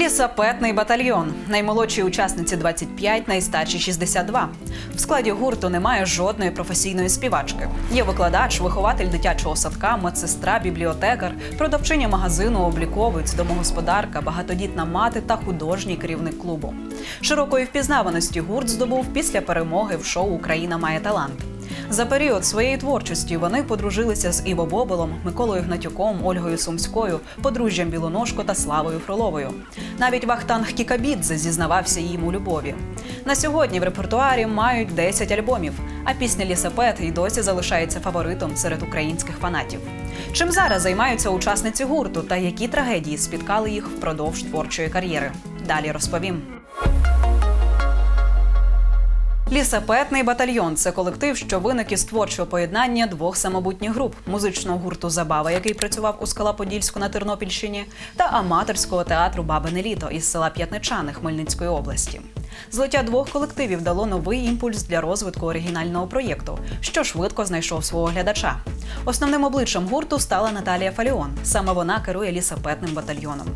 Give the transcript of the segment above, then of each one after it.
Лісапетний батальйон. Наймолодші учасниці 25, найстарші 62. В складі гурту немає жодної професійної співачки. Є викладач, вихователь дитячого садка, медсестра, бібліотекар, продавчиня магазину, обліковець, домогосподарка, багатодітна мати та художній керівник клубу. Широкої впізнаваності гурт здобув після перемоги в шоу Україна має талант. За період своєї творчості вони подружилися з Іво Боболом, Миколою Гнатюком, Ольгою Сумською, подружжям Білоножко та Славою Фроловою. Навіть Вахтанг Кікабідзе зізнавався їм у любові. На сьогодні в репертуарі мають 10 альбомів, а пісня Лісапет і досі залишається фаворитом серед українських фанатів. Чим зараз займаються учасниці гурту та які трагедії спіткали їх впродовж творчої кар'єри? Далі розповім. Лісапетний батальйон це колектив, що виник із творчого поєднання двох самобутніх груп: музичного гурту Забава, який працював у Скалаподільську на Тернопільщині, та аматорського театру Бабине літо із села П'ятничани Хмельницької області. Злиття двох колективів дало новий імпульс для розвитку оригінального проєкту, що швидко знайшов свого глядача. Основним обличчям гурту стала Наталія Фаліон. Саме вона керує лісапетним батальйоном.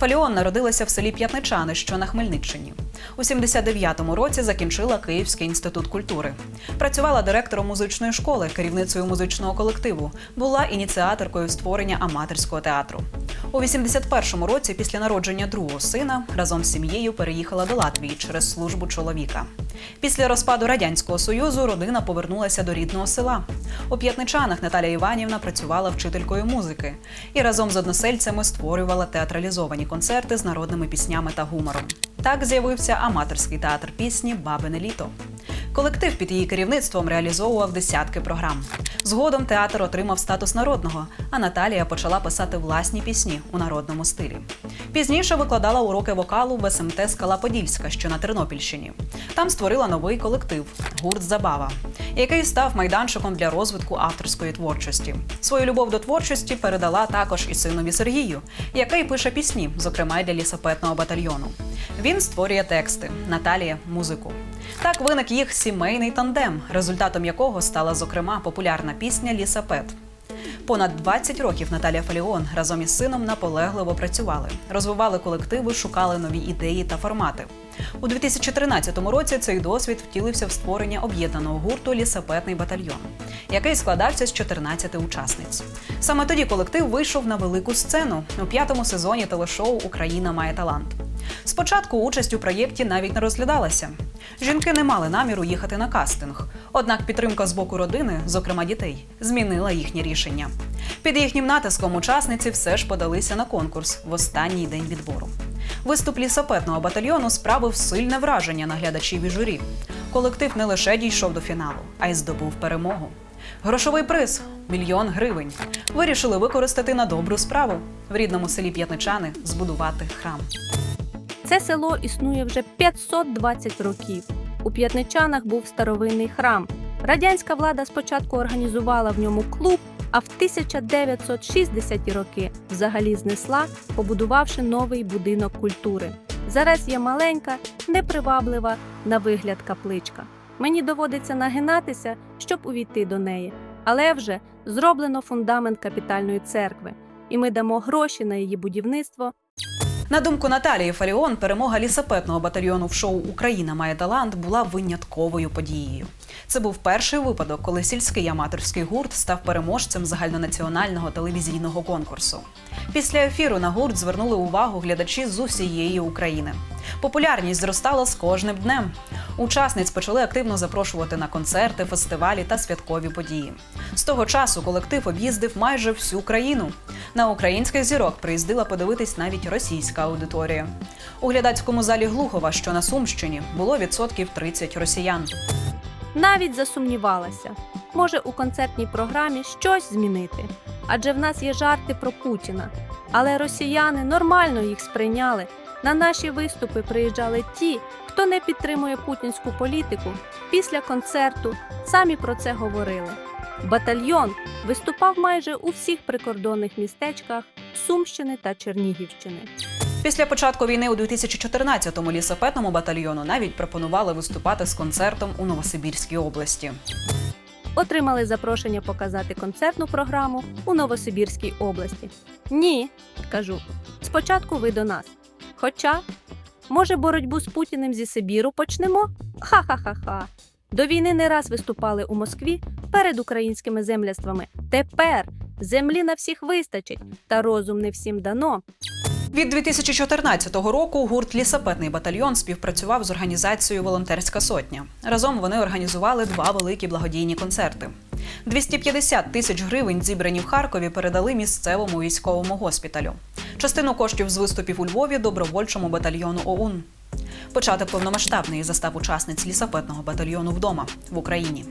Фаліон народилася в селі П'ятничани, що на Хмельниччині. У 79-му році закінчила Київський інститут культури. Працювала директором музичної школи, керівницею музичного колективу, була ініціаторкою створення аматорського театру. У 81-му році, після народження другого сина, разом з сім'єю переїхала до Латвії через службу чоловіка. Після розпаду радянського союзу родина повернулася до рідного села. У п'ятничанах Наталя Іванівна працювала вчителькою музики і разом з односельцями створювала театралізовані концерти з народними піснями та гумором. Так з'явився аматорський театр пісні Бабине літо. Колектив під її керівництвом реалізовував десятки програм. Згодом театр отримав статус народного, а Наталія почала писати власні пісні у народному стилі. Пізніше викладала уроки вокалу в СМТ Скала Подільська, що на Тернопільщині. Там створила новий колектив гурт Забава, який став майданчиком для розвитку авторської творчості. Свою любов до творчості передала також і синові Сергію, який пише пісні, зокрема й для лісопетного батальйону. Він створює тексти, Наталія музику. Так виник їх сімейний тандем, результатом якого стала зокрема популярна пісня Лісапет. Понад 20 років Наталія Фаліон разом із сином наполегливо працювали, розвивали колективи, шукали нові ідеї та формати. У 2013 році цей досвід втілився в створення об'єднаного гурту Лісапетний батальйон, який складався з 14 учасниць. Саме тоді колектив вийшов на велику сцену у п'ятому сезоні телешоу Україна має талант. Спочатку участь у проєкті навіть не розглядалася. Жінки не мали наміру їхати на кастинг. Однак підтримка з боку родини, зокрема дітей, змінила їхнє рішення. Під їхнім натиском учасниці все ж подалися на конкурс в останній день відбору. Виступ лісопетного батальйону справив сильне враження на глядачів і журі. Колектив не лише дійшов до фіналу, а й здобув перемогу. Грошовий приз мільйон гривень. Вирішили використати на добру справу в рідному селі П'ятничани збудувати храм. Це село існує вже 520 років. У П'ятничанах був старовинний храм. Радянська влада спочатку організувала в ньому клуб, а в 1960-ті роки взагалі знесла, побудувавши новий будинок культури. Зараз є маленька, неприваблива на вигляд капличка. Мені доводиться нагинатися, щоб увійти до неї, але вже зроблено фундамент капітальної церкви, і ми дамо гроші на її будівництво На думку Наталії Фаріон, перемога лісапетного батальйону в шоу Україна має талант була винятковою подією. Це був перший випадок, коли сільський аматорський гурт став переможцем загальнонаціонального телевізійного конкурсу. Після ефіру на гурт звернули увагу глядачі з усієї України. Популярність зростала з кожним днем. Учасниць почали активно запрошувати на концерти, фестивалі та святкові події. З того часу колектив об'їздив майже всю країну. На українських зірок приїздила подивитись навіть російська аудиторія. У глядацькому залі Глухова, що на Сумщині, було відсотків 30 росіян. Навіть засумнівалася, може у концертній програмі щось змінити. Адже в нас є жарти про Путіна. Але росіяни нормально їх сприйняли. На наші виступи приїжджали ті, хто не підтримує путінську політику. Після концерту самі про це говорили. Батальйон виступав майже у всіх прикордонних містечках Сумщини та Чернігівщини. Після початку війни у 2014-му лісопетному батальйону навіть пропонували виступати з концертом у Новосибірській області. отримали запрошення показати концертну програму у Новосибірській області. Ні, кажу. Спочатку ви до нас. Хоча, може, боротьбу з Путіним зі Сибіру почнемо? Ха-ха-ха-ха. До війни не раз виступали у Москві перед українськими земляствами. Тепер землі на всіх вистачить, та розум не всім дано. Від 2014 року гурт Лісапетний батальйон співпрацював з організацією Волонтерська сотня. Разом вони організували два великі благодійні концерти. 250 тисяч гривень, зібрані в Харкові, передали місцевому військовому госпіталю. Частину коштів з виступів у Львові добровольчому батальйону ОУН. Початок повномасштабний застав учасниць лісапетного батальйону вдома в Україні.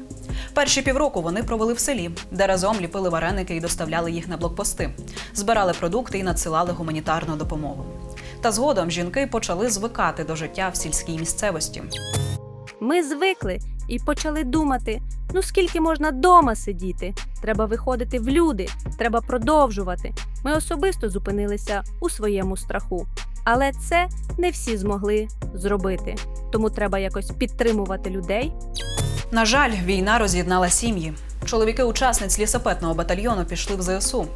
Перші півроку вони провели в селі, де разом ліпили вареники і доставляли їх на блокпости, збирали продукти і надсилали гуманітарну допомогу. Та згодом жінки почали звикати до життя в сільській місцевості. Ми звикли і почали думати: ну скільки можна дома сидіти? Треба виходити в люди, треба продовжувати. Ми особисто зупинилися у своєму страху. Але це не всі змогли зробити. Тому треба якось підтримувати людей. На жаль, війна роз'єднала сім'ї. Чоловіки учасниць лісопетного батальйону пішли в ЗСУ.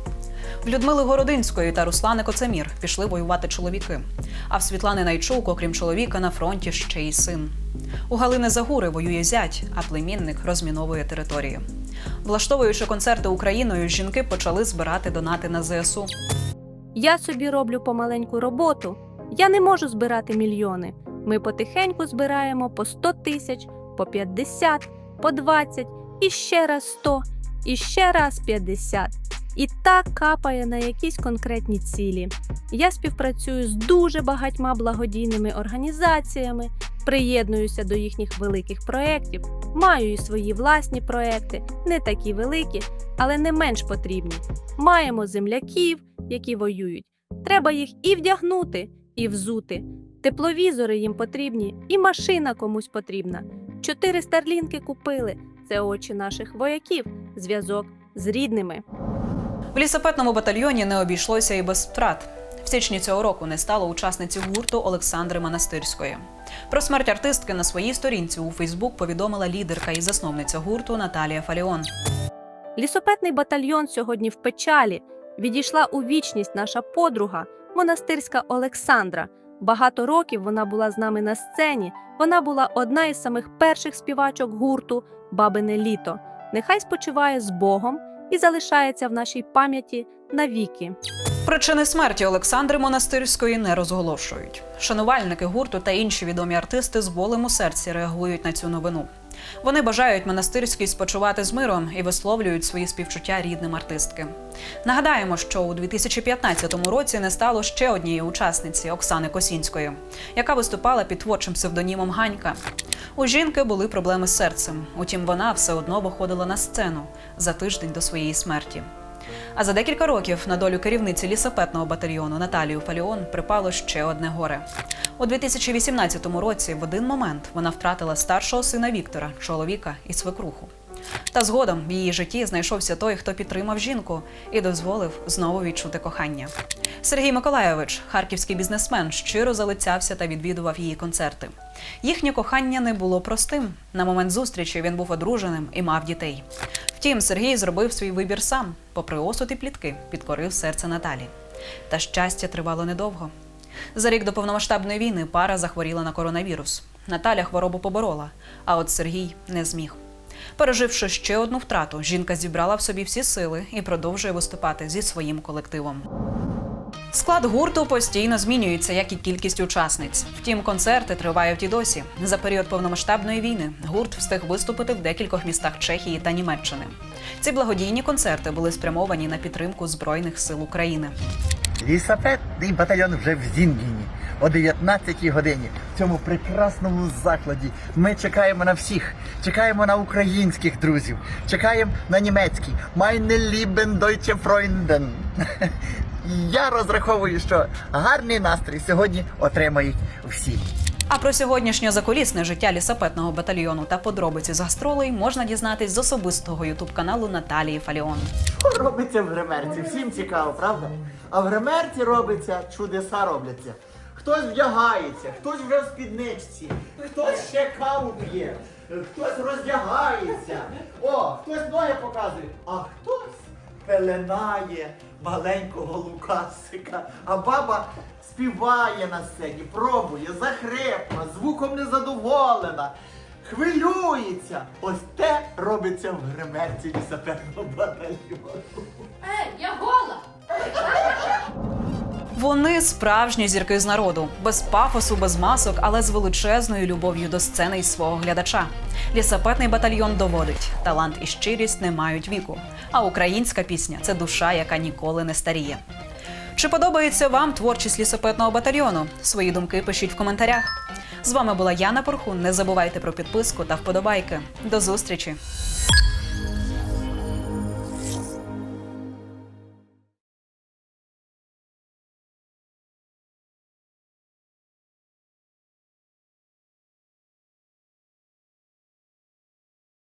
Людмили Городинської та Руслани Коцемір пішли воювати чоловіки. А в Світлани Найчук, окрім чоловіка, на фронті ще й син. У Галини Загури воює зять, а племінник розміновує території. Влаштовуючи концерти Україною, жінки почали збирати донати на ЗСУ. Я собі роблю помаленьку роботу. Я не можу збирати мільйони. Ми потихеньку збираємо по 100 тисяч, по 50, по 20, і ще раз 100, і ще раз 50. І так капає на якісь конкретні цілі. Я співпрацюю з дуже багатьма благодійними організаціями, приєднуюся до їхніх великих проєктів, маю і свої власні проекти, не такі великі, але не менш потрібні. Маємо земляків, які воюють. Треба їх і вдягнути, і взути. Тепловізори їм потрібні, і машина комусь потрібна. Чотири старлінки купили. Це очі наших вояків, зв'язок з рідними. В лісапетному батальйоні не обійшлося і без втрат. В січні цього року не стало учасниці гурту Олександри Монастирської. Про смерть артистки на своїй сторінці у Фейсбук повідомила лідерка і засновниця гурту Наталія Фаліон. Лісопетний батальйон сьогодні в печалі. Відійшла у вічність наша подруга, монастирська Олександра. Багато років вона була з нами на сцені. Вона була одна із самих перших співачок гурту Бабине літо. Нехай спочиває з Богом і залишається в нашій пам'яті навіки. Причини смерті Олександри Монастирської не розголошують. Шанувальники гурту та інші відомі артисти з болем у серці реагують на цю новину. Вони бажають монастирській спочивати з миром і висловлюють свої співчуття рідним артистки. Нагадаємо, що у 2015 році не стало ще однієї учасниці Оксани Косінської, яка виступала під творчим псевдонімом Ганька. У жінки були проблеми з серцем, утім, вона все одно виходила на сцену за тиждень до своєї смерті. А за декілька років на долю керівниці лісопетного батальйону Наталію Фаліон припало ще одне горе. У 2018 році в один момент вона втратила старшого сина Віктора, чоловіка і свекруху. Та згодом в її житті знайшовся той, хто підтримав жінку і дозволив знову відчути кохання. Сергій Миколайович, харківський бізнесмен, щиро залицявся та відвідував її концерти. Їхнє кохання не було простим. На момент зустрічі він був одруженим і мав дітей. Втім, Сергій зробив свій вибір сам, попри осуд і плітки, підкорив серце Наталі. Та щастя тривало недовго. За рік до повномасштабної війни пара захворіла на коронавірус. Наталя хворобу поборола, а от Сергій не зміг. Переживши ще одну втрату, жінка зібрала в собі всі сили і продовжує виступати зі своїм колективом. Склад гурту постійно змінюється, як і кількість учасниць. Втім, концерти тривають і досі. За період повномасштабної війни гурт встиг виступити в декількох містах Чехії та Німеччини. Ці благодійні концерти були спрямовані на підтримку Збройних сил України. Лісапетний батальйон вже в Зінгіні о 19 годині в цьому прекрасному закладі. Ми чекаємо на всіх, чекаємо на українських друзів, чекаємо на німецький Meine lieben deutsche Freunden. Я розраховую, що гарний настрій сьогодні отримають всі. А про сьогоднішнє заколісне життя лісапетного батальйону та подробиці з гастролей можна дізнатись з особистого ютуб-каналу Наталії Фаліон. Що робиться в гримерці? Всім цікаво, правда? А в гримерці робиться, чудеса робляться. Хтось вдягається, хтось вже в спідничці, хтось ще каву п'є, хтось роздягається. О, хтось ноги показує, а хтось пеленає маленького Лукасика, а баба співає на сцені, пробує, захрепла, звуком незадоволена, хвилюється. Ось те робиться в гримерці лісапетного батальйону. Ей, я гола! Вони справжні зірки з народу, без пафосу, без масок, але з величезною любов'ю до сцени і свого глядача. Лісапетний батальйон доводить: талант і щирість не мають віку. А українська пісня це душа, яка ніколи не старіє. Чи подобається вам творчість лісопетного батальйону? Свої думки пишіть в коментарях. З вами була Яна Порхун. Не забувайте про підписку та вподобайки. До зустрічі!